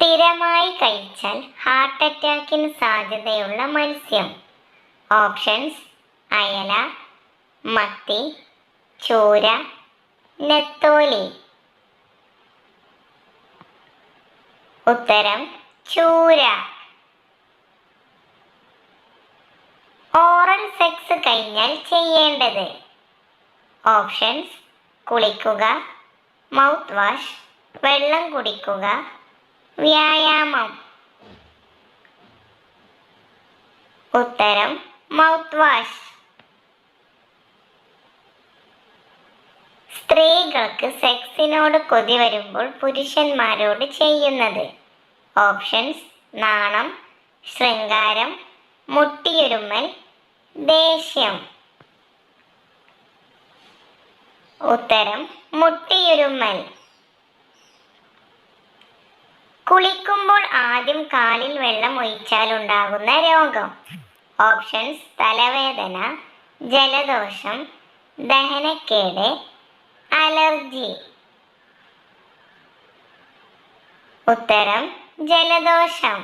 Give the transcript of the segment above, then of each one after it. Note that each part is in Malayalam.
സ്ഥിരമായി കഴിച്ചാൽ ഹാർട്ട് അറ്റാക്കിന് സാധ്യതയുള്ള മത്സ്യം. ഓപ്ഷൻസ് അയല മത്തി ചൂര നെത്തോലി. ഉത്തരം ചൂര. ഓറൽ സെക്സ് കഴിഞ്ഞാൽ ചെയ്യേണ്ടത്. ഓപ്ഷൻസ് കുളിക്കുക മൗത്ത് വാഷ് വെള്ളം കുടിക്കുക വ്യായാമം. ഉത്തരം മൗത്ത് വാഷ് സ്ത്രീകൾക്ക് സെക്സിനോട് കൊതി വരുമ്പോൾ പുരുഷന്മാരോട് ചെയ്യുന്നത്. ഓപ്ഷൻസ് നാണം ശൃംഗാരം മുട്ടിയൊരുമ്മൽ ദേഷ്യം. ഉത്തരം മുട്ടിയൊരുമ്മൽ കുളിക്കുമ്പോൾ ആദ്യം കാലിൽ വെള്ളം ഒഴിച്ചാലുണ്ടാകുന്ന രോഗം. ഓപ്ഷൻസ് തലവേദന ജലദോഷം ദഹനക്കേട് അലർജി. ഉത്തരം ജലദോഷം.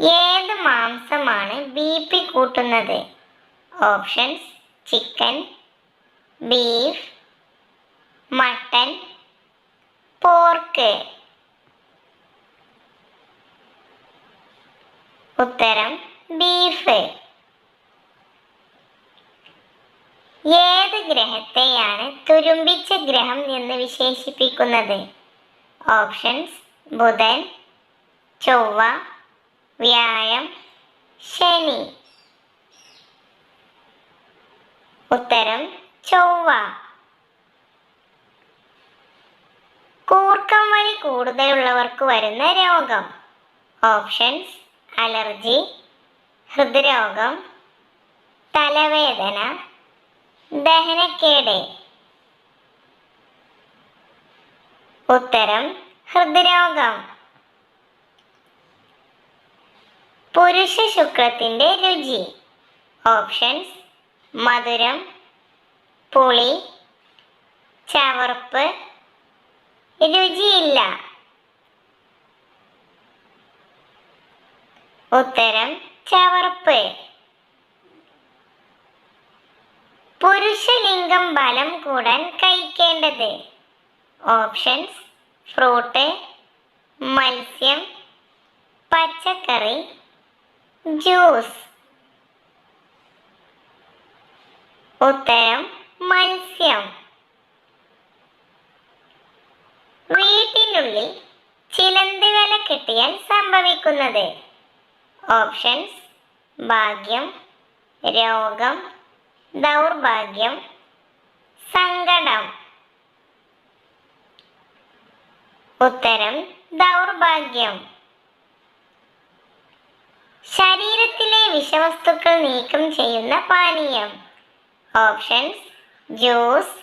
ഏത് മാംസമാണ് ബി പി കൂട്ടുന്നത്? Options chicken beef mutton pork ഉത്തരം ബീഫ് ഏത് ഗ്രഹത്തെയാണ് തുരുമ്പിച്ച ഗ്രഹം എന്ന് വിശേഷിപ്പിക്കുന്നത്? ഓപ്ഷൻസ് ബുധൻ ചൊവ്വ വ്യാഴം ശനി. ഉത്തരം ചൊവ്വ. കൂർക്കം വലി കൂടുതലുള്ളവർക്ക് വരുന്ന രോഗം. ഓപ്ഷൻസ് അലർജി ഹൃദ്രോഗം തലവേദന ദഹനക്കേട്. ഉത്തരം ഹൃദ്രോഗം. പുരുഷ ശുക്രത്തിന്റെ രുചി. ഓപ്ഷൻസ് മധുരം പുളി ചവർപ്പ് രുചിയില്ല ഉത്തരം ചവർപ്പ്. പുരുഷലിംഗം ബലം കൂടാൻ കഴിക്കേണ്ടത്. ഓപ്ഷൻസ് ഫ്രൂട്ട് മത്സ്യം പച്ചക്കറി ജ്യൂസ്. ഉത്തരം മത്സ്യം. വീട്ടിനുള്ളിൽ ചിലന്തി വില കിട്ടിയാൽ സംഭവിക്കുന്നത്. ഓപ്ഷൻസ് ഭാഗ്യം രോഗം ദൗർഭാഗ്യം സങ്കടം. ഉത്തരം ദൗർഭാഗ്യം. ശരീരത്തിലെ വിഷവസ്തുക്കൾ നീക്കം ചെയ്യുന്ന പാനീയം. ഓപ്ഷൻസ് ജ്യൂസ്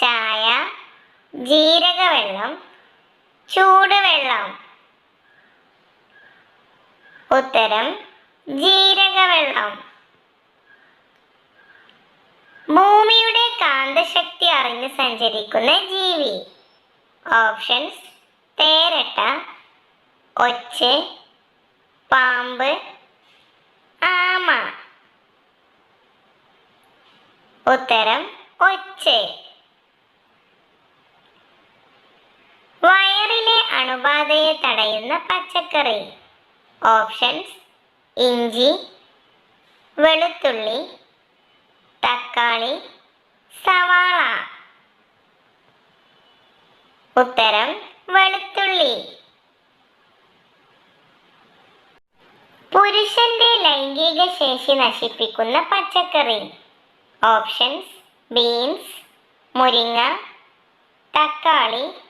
ചായ ജീരകവെള്ളം ചൂടുവെള്ളം. ഉത്തരം ജീരകവെള്ളം. ഭൂമിയുടെ കാന്തശക്തി അറിഞ്ഞ് സഞ്ചരിക്കുന്ന ജീവി. ഓപ്ഷൻസ് തേരട്ട ഒച്ച് പാമ്പ് ആമ. ഉത്തരം ഒച്ച്. അണുബാധയെ തടയുന്ന പച്ചക്കറി. ഓപ്ഷൻസ് ഇഞ്ചി വെളുത്തുള്ളി തക്കാളി സവാള. ഉത്തരം വെളുത്തുള്ളി. പുരുഷന്റെ ലൈംഗിക ശേഷി നശിപ്പിക്കുന്ന പച്ചക്കറി. ഓപ്ഷൻസ് ബീൻസ് മുരിങ്ങ തക്കാളി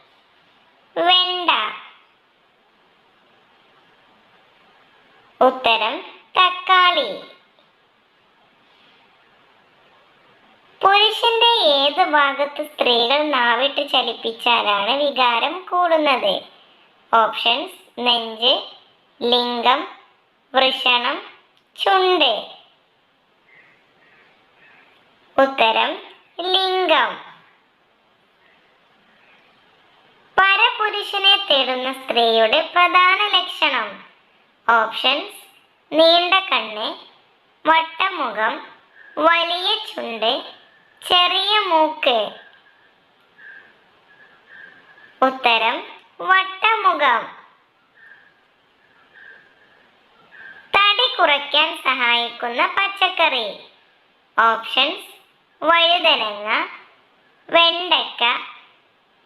വെണ്ട. ഉത്തരം തക്കാളി. പുരുഷന്റെ ഏത് ഭാഗത്ത് സ്ത്രീകൾ നാവിട്ട് ചലിപ്പിച്ചാലാണ് വികാരം കൂടുന്നത്? ഓപ്ഷൻസ് നെഞ്ച് ലിംഗം വൃഷണം ചുണ്ട്. ഉത്തരം ലിംഗം. പുരുഷനെ തേടുന്ന സ്ത്രീയുടെ പ്രധാന ലക്ഷണം. ഓപ്ഷൻസ് നീണ്ട കണ്ണ് വട്ടമുഖം വലിയ ചുണ്ട് ചെറിയ മൂക്ക്. ഉത്തരം വട്ടമുഖം. തടി കുറയ്ക്കാൻ സഹായിക്കുന്ന പച്ചക്കറി. ഓപ്ഷൻസ് വഴുതനങ്ങ വെണ്ടക്ക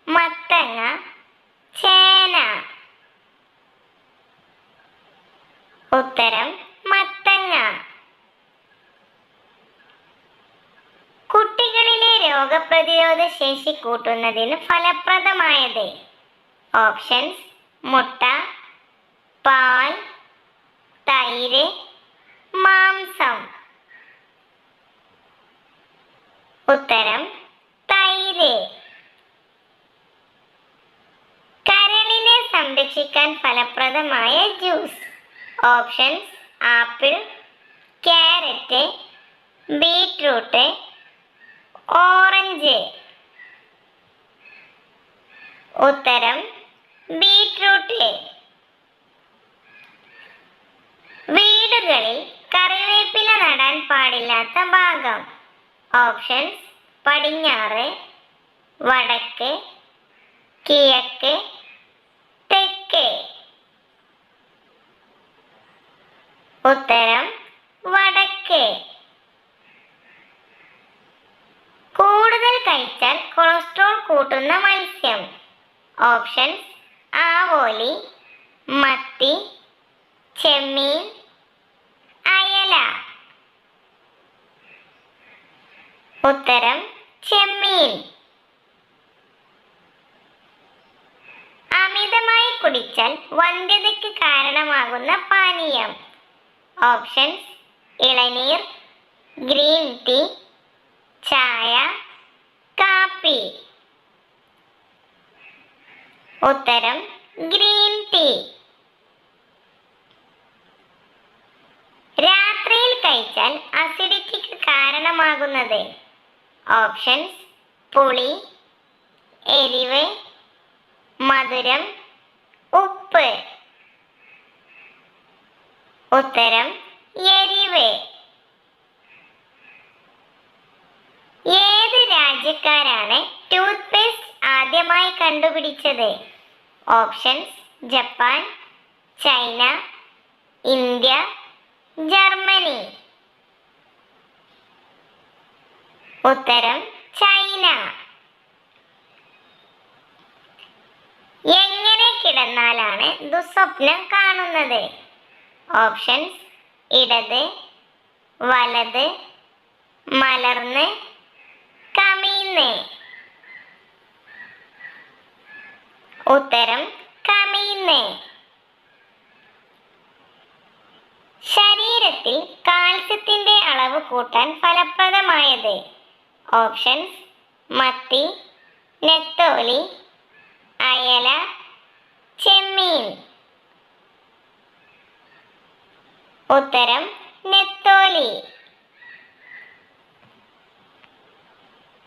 മത്തങ്ങ ചേന. ഉത്തരം മത്തങ്ങ. കുട്ടികളിലെ രോഗപ്രതിരോധ ശേഷി കൂട്ടുന്നതിന് ഫലപ്രദമായത്. ഓപ്ഷൻസ് മുട്ട പാൽ തൈര് മാംസം. ഉത്തരം ഫലപ്രദമായ juice options apple carrot beetroot orange ഉത്തരം ബീറ്റ്റൂട്ട് വീടുകളിൽ കറിവേപ്പില നടാൻ പാടില്ലാത്ത ഭാഗം. ഓപ്ഷൻസ് പടിഞ്ഞാറ് വടക്ക് കിഴക്ക് തെക്ക്. ഉത്തരം വടക്കേ. കൂടുതൽ കഴിച്ചാൽ കൊളസ്ട്രോൾ കൂട്ടുന്ന മത്സ്യം. ഓപ്ഷൻസ് ആവോലി മത്തി ചെമ്മീൻ അയല. ഉത്തരം ചെമ്മീൻ. അമിതമായി കുടിച്ചാൽ വന്ധ്യതയ്ക്ക് കാരണമാകുന്ന പാനീയം. ഓപ്ഷൻസ് ഇളനീർ ഗ്രീൻ ടീ ചായ കാപ്പി. ഉത്തരം ഗ്രീൻ ടീ. രാത്രിയിൽ കഴിച്ചാൽ അസിഡിറ്റിക്ക് കാരണമാകുന്നത്. ഓപ്ഷൻസ് പുളി എരിവ് മധുരം ഉപ്പ്. ഉത്തരം എരിവ്. ഏത് രാജ്യക്കാരാണ് ടൂത്ത് പേസ്റ്റ് ആദ്യമായി കണ്ടുപിടിച്ചത്? Options Japan China India Germany. ഉത്തരം ചൈന. എങ്ങനെ കിടന്നാലാണ് ദുസ്വപ്നം കാണുന്നത്? ഓപ്ഷൻസ് ഇടത് വലത് മലർന്ന് കമീന്ന് ഉത്തരം കമീന്ന് ശരീരത്തിൽ കാൽസ്യത്തിന്റെ അളവ് കൂട്ടാൻ ഫലപ്രദമായത്. ഓപ്ഷൻസ് മത്തി നെത്തോലി അയല ചെമ്മീൻ. ഉത്തരം നെത്തോലി.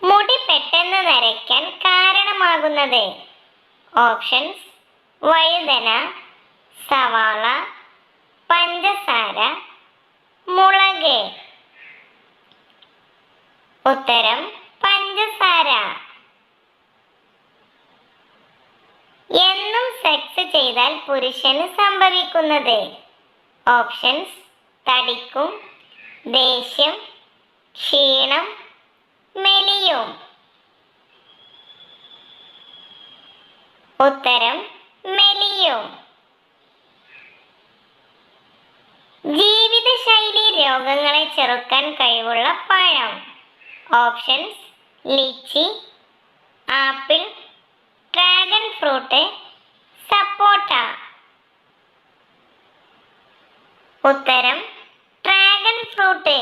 മുടി പെട്ടെന്ന് നരയ്ക്കാൻ കാരണമാകുന്നത്. ഓപ്ഷൻസ് വഴുതന സവാള പഞ്ചസാര മുളക്. ഉത്തരം പഞ്ചസാര. എന്നും സെക്സ് ചെയ്താൽ പുരുഷന് സംഭവിക്കുന്നത് ഓപ്ഷൻസ് തടിക്കും ദേഷ്യം ക്ഷീണം മെലിയും. ഉത്തരം മെലിയും. ജീവിതശൈലി രോഗങ്ങളെ ചെറുക്കാൻ കഴിവുള്ള പഴം. Options lychee apple dragon fruit ഉത്തരം ഡ്രാഗൺ ഫ്രൂട്ട്.